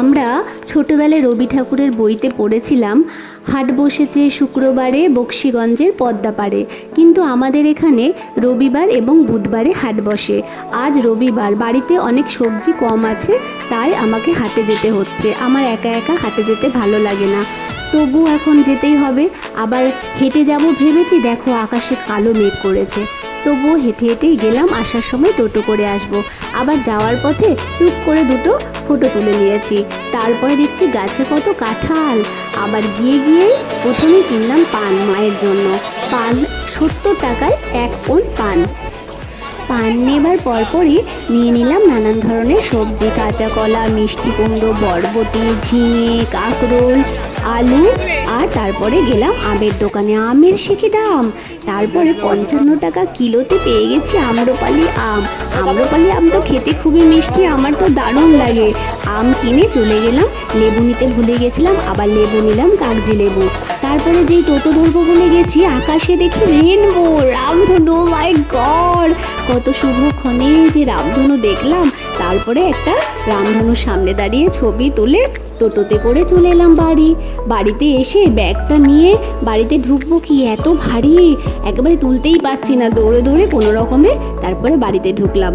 আমরা ছোটবেলায় রবি ঠাকুরের বইতে পড়েছিলাম, হাট বসেছে শুক্রবারে বক্সিগঞ্জের পদ্মাপাড়ে কিন্তু আমাদের এখানে রবিবার এবং বুধবারে হাট বসে। আজ রবিবার, বাড়িতে অনেক সবজি কম আছে, তাই আমাকে হাটে যেতে হচ্ছে। আমার একা একা হাটে যেতে ভালো লাগে না। তবু এখন যেতেই হবে। আবার হেঁটে যাব ভেবেছি, দেখো আকাশে কালো মেঘ করেছে। তবুও হেঁটে হেঁটেই গেলাম, আসার সময় টোটো করে আসব। আবার যাওয়ার পথে টুক করে দুটো ফটো তুলে নিয়েছি। তারপরে দেখছি গাছে কত কাঁঠাল। আবার গিয়ে গিয়ে প্রথমে কিনলাম পান মায়ের জন্য। পান সত্তর টাকায় এক কোন পান। পান নেবার পরপরই নিয়ে নিলাম নানান ধরনের সবজি, কাঁচা কলা, মিষ্টি কুমড়ো, বরবটি, ঝিঙে, কাঁকরোল, আলু আর তারপরে গেলাম আমের দোকানে। আমের কি দাম। তারপরে পঞ্চান্ন টাকা কিলোতে পেয়ে গেছি আম্রপালি আম। আম্রপালি আম তো খেতে খুবই মিষ্টি, আমার তো দারুণ লাগে। আম কিনে চলে গেলাম, লেবু নিতে ভুলে গেছিলাম, আবার লেবু নিলাম কাগজি লেবু। তারপরে যেই টোটো ধরবো বলে গেছি, আকাশে দেখি রেনবো রামধনু মাই গড কত শুভক্ষণে যে রামধনু দেখলাম। তারপরে একটা রামধনুর সামনে দাঁড়িয়ে ছবি তুলে টোটোতে করে চলে এলাম বাড়ি। বাড়িতে এসে ব্যাগটা নিয়ে বাড়িতে ঢুকবো কি এত ভারী? একেবারে তুলতেই পারছি না। দৌড়ে দৌড়ে কোনো রকমে তারপরে বাড়িতে ঢুকলাম।